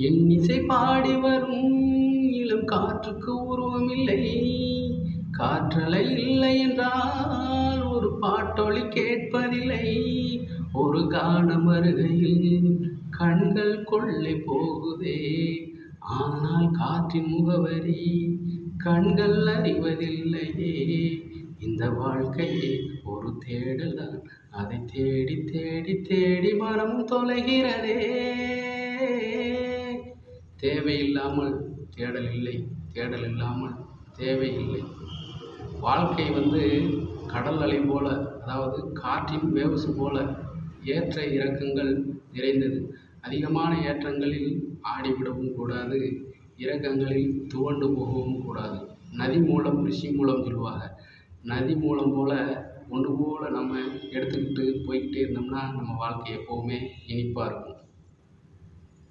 என் இசை பாடி வரும். இளம் காற்றுக்கு உருவமில்லை. காற்றலை இல்லை என்றால் ஒரு பாட்டொளி கேட்பதில்லை. ஒரு கானம் வருகையில் கண்கள் கொள்ளை போகுதே. ஆனால் காற்றின் முகவரி கண்கள் அறிவதில்லையே. இந்த வாழ்க்கையே ஒரு தேடல்தான். அதை தேடி தேடி தேடி மனம் தொலைகிறதே. தேவையில்லாமல் தேடல் இல்லை தேடல் இல்லாமல் தேவை இல்லை வாழ்க்கை வந்து கடல் அலை போல அதாவது காற்றின் வேவ்ஸ் போல ஏற்ற இறக்கங்கள் நிறைந்தது. அதிகமான ஏற்றங்களில் ஆடிவிடவும் கூடாது இறக்கங்களில் துவண்டு போகவும் கூடாது. நதி மூலம் ரிஷி மூலம் சொல்லுவாங்க நதி மூலம் போல் ஒன்று போல் நம்ம எடுத்துக்கிட்டு போய்கிட்டே இருந்தோம்னா நம்ம வாழ்க்கை எப்போவுமே இனிப்பாக இருக்கும்.